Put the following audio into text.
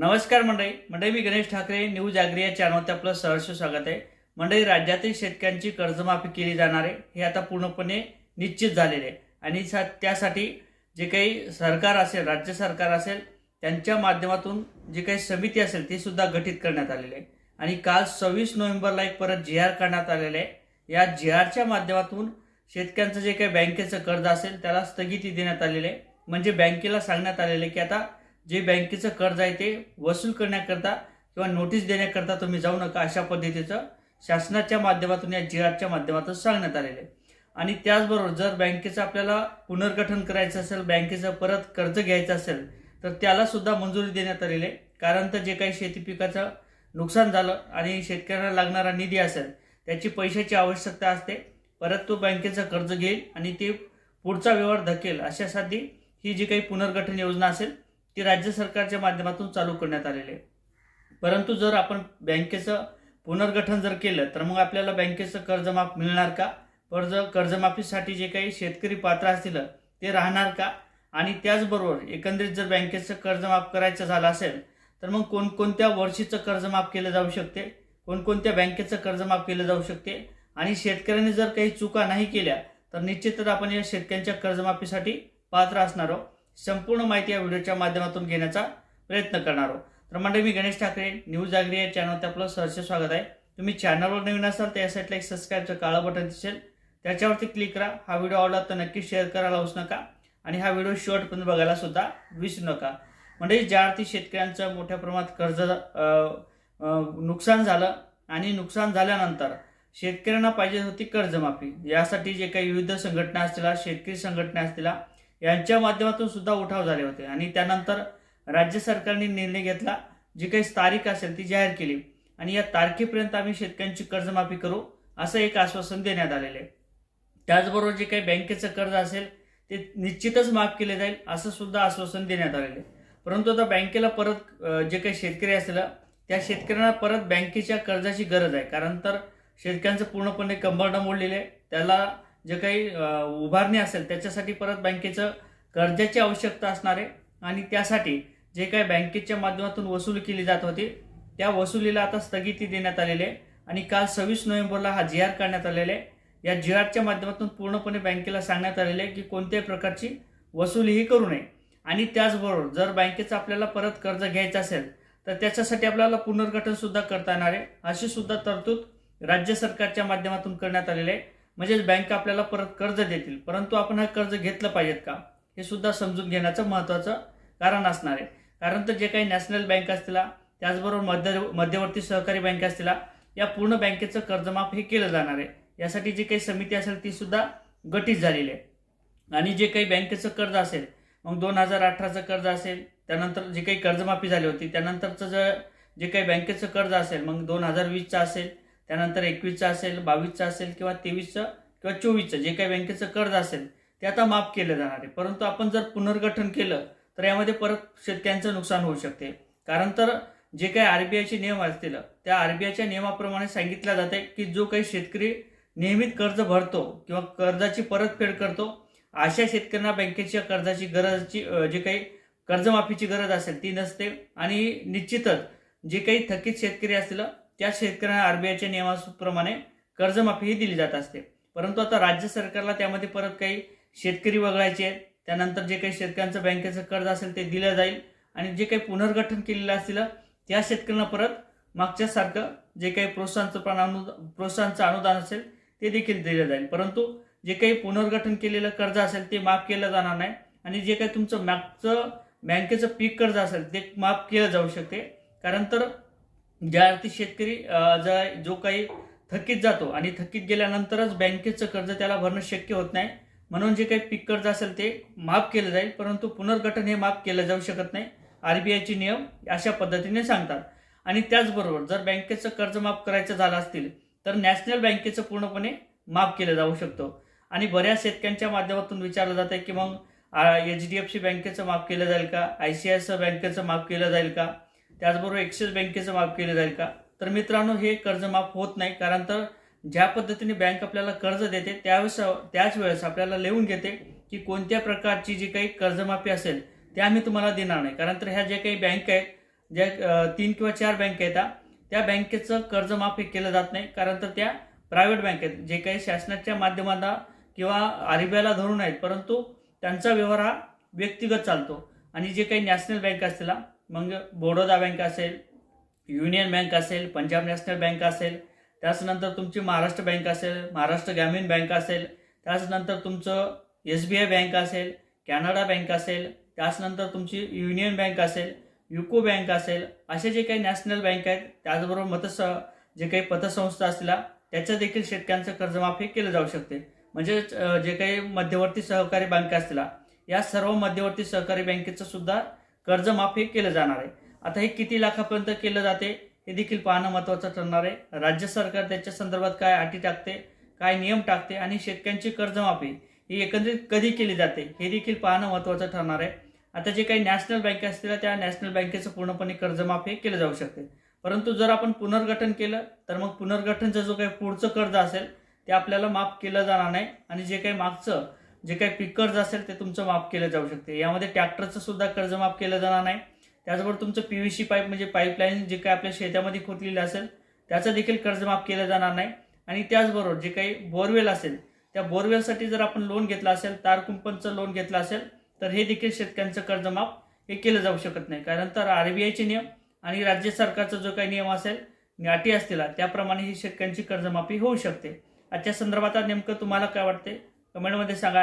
नमस्कार मंडळी. मंडळी मी गणेश ठाकरे न्यूज ॲग्री या चॅनलवर आपलं सहर्ष स्वागत आहे. मंडळी राज्यातील शेतकऱ्यांची कर्जमाफी केली जाणार आहे हे आता पूर्णपणे निश्चित झालेले आहे. आणि सा त्यासाठी जे काही सरकार असेल राज्य सरकार असेल त्यांच्या माध्यमातून जी काही समिती असेल ती सुद्धा गठीत करण्यात आलेली आहे. आणि काल सव्वीस नोव्हेंबरला एक परत जी आर काढण्यात आलेले आहे. या जी आरच्या माध्यमातून शेतकऱ्यांचं जे काही बँकेचं कर्ज असेल त्याला स्थगिती देण्यात आलेली आहे. म्हणजे बँकेला सांगण्यात आलेलं आहे की आता जे बँकेचं कर्ज आहे ते वसूल करण्याकरता किंवा नोटीस देण्याकरता तुम्ही जाऊ नका अशा पद्धतीचं शासनाच्या माध्यमातून या जी आरच्या माध्यमातून सांगण्यात आलेलं आहे. आणि त्याचबरोबर जर बँकेचं आपल्याला पुनर्गठन करायचं असेल बँकेचं परत कर्ज घ्यायचं असेल तर त्याला सुद्धा मंजुरी देण्यात आलेली आहे. कारण तर जे काही शेती पिकाचं नुकसान झालं आणि शेतकऱ्यांना लागणारा निधी असेल त्याची पैशाची आवश्यकता असते. परत तो बँकेचं कर्ज घेईल आणि ते पुढचा व्यवहार धकेल अशासाठी ही जी काही पुनर्गठन योजना असेल ती राज्य सरकारच्या माध्यमातून चालू करण्यात आलेली आहे. परंतु जर आपण बँकेचं पुनर्गठन जर केलं तर मग आपल्याला बँकेचं कर्जमाफ मिळणार का? कर्ज कर्जमाफीसाठी जे काही शेतकरी पात्र असतील ते राहणार का? आणि त्याचबरोबर एकंदरीत जर बँकेचं कर्ज माफ करायचं झालं असेल तर मग कोणकोणत्या वर्षीचं कर्जमाफ केलं जाऊ शकते? कोणकोणत्या बँकेचं कर्ज माफ केलं जाऊ शकते? आणि शेतकऱ्यांनी जर काही चुका नाही केल्या तर निश्चितच आपण या शेतकऱ्यांच्या कर्जमाफीसाठी पात्र असणार आहोत. संपूर्ण माहिती या व्हिडिओच्या माध्यमातून घेण्याचा प्रयत्न करणार आहोत. तर म्हणजे मी गणेश ठाकरे न्यूज आगरी या चॅनलवर आपलं सहर्ष स्वागत आहे. तुम्ही चॅनलवर नवीन असाल तर या साईडला एक सबस्क्राईबचं काळं बटन दिसेल. त्याच्यावरती क्लिक करा. हा व्हिडिओ आवडला तर नक्की शेअर करायला होऊच नका. आणि हा व्हिडिओ शेवटपर्यंत बघायला सुद्धा विसरू नका. म्हणजे ज्या अर्थी शेतकऱ्यांचं मोठ्या प्रमाणात कर्ज नुकसान झालं आणि नुकसान झाल्यानंतर शेतकऱ्यांना पाहिजे होती कर्जमाफी. यासाठी जे काही विविध संघटना असतील शेतकरी संघटना असतील यांच्या माध्यमातून सुद्धा उठाव झाले होते. आणि त्यानंतर राज्य सरकारने निर्णय घेतला जी काही तारीख असेल ती जाहीर केली. आणि या तारखेपर्यंत आम्ही शेतकऱ्यांची कर्जमाफी करू असं एक आश्वासन देण्यात आलेलं. आहे त्याचबरोबर जे काही बँकेचं कर्ज असेल ते निश्चितच माफ केले जाईल असं सुद्धा आश्वासन देण्यात आलेलं. आहे परंतु आता बँकेला परत जे काही शेतकरी असेल त्या शेतकऱ्यांना परत बँकेच्या कर्जाची गरज आहे. कारण तर शेतकऱ्यांचं पूर्णपणे कंबरडं मोडलेलं आहे. त्याला जे काही उभारणी असेल त्याच्यासाठी परत बँकेचं कर्जाची आवश्यकता असणार आहे. आणि त्यासाठी जे काही बँकेच्या माध्यमातून वसूल केली जात होती त्या वसुलीला आता स्थगिती देण्यात आलेली आहे. आणि काल सव्वीस नोव्हेंबरला हा जी आर करण्यात आलेला आहे. या जी आरच्या माध्यमातून पूर्णपणे बँकेला सांगण्यात आलेले आहे की कोणत्याही प्रकारची वसुलीही करू नये. आणि त्याचबरोबर जर बँकेचं आपल्याला परत कर्ज घ्यायचं असेल तर त्याच्यासाठी आपल्याला पुनर्गठन सुद्धा करता येणार आहे. अशी सुद्धा तरतूद राज्य सरकारच्या माध्यमातून करण्यात आलेली आहे. म्हणजेच बँक आपल्याला परत कर्ज देतील. परंतु आपण हा कर्ज घेतलं पाहिजेत का? हे सुद्धा समजून घेण्याचं महत्त्वाचं कारण असणार आहे. कारण तर जे काही नॅशनल बँक असतील त्याचबरोबर मध्य मध्यवर्ती सहकारी बँक असतील या पूर्ण बँकेचं कर्जमाफ हे केलं जाणार आहे. यासाठी जी काही समिती असेल ती सुद्धा गठीत झालेली आहे. आणि जे काही बँकेचं कर्ज असेल मग दोन हजार अठराचं कर्ज असेल त्यानंतर जे काही कर्जमाफी झाली होती त्यानंतरचं जे जे काही बँकेचं कर्ज असेल मग दोन हजार वीसचं असेल त्यानंतर एकवीसचं असेल बावीसचं असेल किंवा तेवीसचं किंवा चोवीसचं जे काही बँकेचं कर्ज असेल ते आता माफ केलं जाणार आहे. परंतु आपण जर पुनर्गठन केलं तर यामध्ये परत शेतकऱ्यांचं नुकसान होऊ शकते. कारण तर जे काही आरबीआयचे नियम असतील त्या आरबीआयच्या नियमाप्रमाणे सांगितलं जाते की जो काही शेतकरी नियमित कर्ज भरतो किंवा कर्जाची परतफेड करतो अशा शेतकऱ्यांना बँकेच्या कर्जाची गरजची जे काही कर्जमाफीची गरज असेल ती नसते. आणि निश्चितच जे काही थकीत शेतकरी असतील त्या शेतकऱ्यांना आरबीआयच्या नियमाप्रमाणे कर्जमाफीही दिली जात असते. परंतु आता राज्य सरकारला त्यामध्ये परत काही शेतकरी वगळायचे आहेत. त्यानंतर जे काही शेतकऱ्यांचं बँकेचं कर्ज असेल ते दिलं जाईल आणि जे काही पुनर्गठन केलेलं असतील त्या शेतकऱ्यांना परत मागच्यासारखं जे काही प्रोत्साहनचं प्रणानु प्रोत्साहनचं अनुदान असेल ते देखील दिलं जाईल. परंतु जे काही पुनर्गठन केलेलं कर्ज असेल ते माफ केलं जाणार नाही आणि जे काही तुमचं मागचं बँकेचं पीक कर्ज असेल ते माफ केलं जाऊ शकते. कारण तर ज्या अर्थी शेतकरी अं, जो काही थकीत जातो आणि थकीत गेल्यानंतरच बँकेचं कर्ज त्याला भरणं शक्य होत नाही म्हणून जे काही पीक कर्ज असेल ते माफ केलं जाईल परंतु पुनर्गठन हे माफ केलं जाऊ शकत नाही आरबीआयचे नियम अशा पद्धतीने सांगतात. आणि त्याचबरोबर जर बँकेचं कर्ज माफ करायचं झालं असतील तर नॅशनल बँकेचं पूर्णपणे माफ केलं जाऊ शकतो. आणि बऱ्याच शेतकऱ्यांच्या माध्यमातून विचारलं जातं की मग एच डी एफ सी बँकेचं माफ केलं जाईल का? आय सी आय सी बँकेचं माफ केलं जाईल का? त्याचबरोबर एक्सिस बँकेचं माफ केलं जाईल का? तर मित्रांनो हे कर्ज माफ होत नाही कारण तर ज्या पद्धतीने बँक आपल्याला कर्ज देते त्यावेळेस त्याच वेळेस आपल्याला लिहून घेते की कोणत्या प्रकारची जी काही कर्जमाफी असेल ते आम्ही तुम्हाला देणार नाही. कारण तर ह्या ज्या काही बँक आहेत ज्या तीन किंवा चार बँक आहेत त्या बँकेचं कर्ज माफी केलं जात नाही. कारण तर त्या प्रायव्हेट बँक आहेत जे काही शासनाच्या माध्यमाला किंवा आरबीआयला धरून आहेत परंतु त्यांचा व्यवहार हा व्यक्तिगत चालतो. आणि जे काही नॅशनल बँक असतील मग बडोदा बँक असेल युनियन बँक असेल पंजाब नॅशनल बँक असेल त्याचनंतर तुमची महाराष्ट्र बँक असेल महाराष्ट्र ग्रामीण बँक असेल त्याचनंतर तुमचं एस बी आय बँक असेल कॅनडा बँक असेल त्याचनंतर तुमची युनियन बँक असेल युको बँक असेल असे जे काही नॅशनल बँक आहेत त्याचबरोबर मतस जे काही पतसंस्था असतील त्याच्या देखील शेतकऱ्यांचं कर्जमाफी केलं जाऊ शकते. म्हणजे जे काही मध्यवर्ती सहकारी बँका असतील या सर्व मध्यवर्ती सहकारी बँकेचं सुद्धा कर्जमाफी केलं जाणार आहे. आता हे किती लाखापर्यंत केलं जाते हे देखील पाहणं महत्त्वाचं ठरणार आहे. राज्य सरकार त्याच्या संदर्भात काय अटी टाकते काय नियम टाकते आणि शेतकऱ्यांची कर्जमाफी ही एकंदरीत कधी केली जाते हे देखील पाहणं महत्त्वाचं ठरणार आहे. आता जे काही नॅशनल बँका असतील त्या नॅशनल बँकेचं पूर्णपणे कर्जमाफी केलं जाऊ शकते. परंतु जर आपण पुनर्गठन केलं तर मग पुनर्गठनचं जो काही पुढचं कर्ज असेल ते आपल्याला माफ केलं जाणार नाही. आणि जे काही मागचं जे काही पीक कर्ज असेल ते तुमचं माफ केलं जाऊ शकते. यामध्ये ट्रॅक्टरचं सुद्धा कर्ज माफ केलं जाणार नाही. त्याचबरोबर तुमचं पी व्ही सी पाईप म्हणजे पाईपलाईन जे काही आपल्या शेतामध्ये खोदलेलं असेल त्याचं देखील कर्ज माफ केलं जाणार नाही. आणि त्याचबरोबर जे काही बोरवेल असेल त्या बोरवेलसाठी जर आपण लोन घेतलं असेल तार कुंपनचं लोन घेतलं असेल तर हे देखील शेतकऱ्यांचं कर्जमाफ हे केलं जाऊ शकत नाही. कारण तर आर बी आयचे नियम आणि राज्य सरकारचा जो काही नियम असेल अटी असतील त्याप्रमाणे ही शेतकऱ्यांची कर्जमाफी होऊ शकते. आजच्या संदर्भात नेमकं तुम्हाला काय वाटते कमेंटमध्ये सांगा.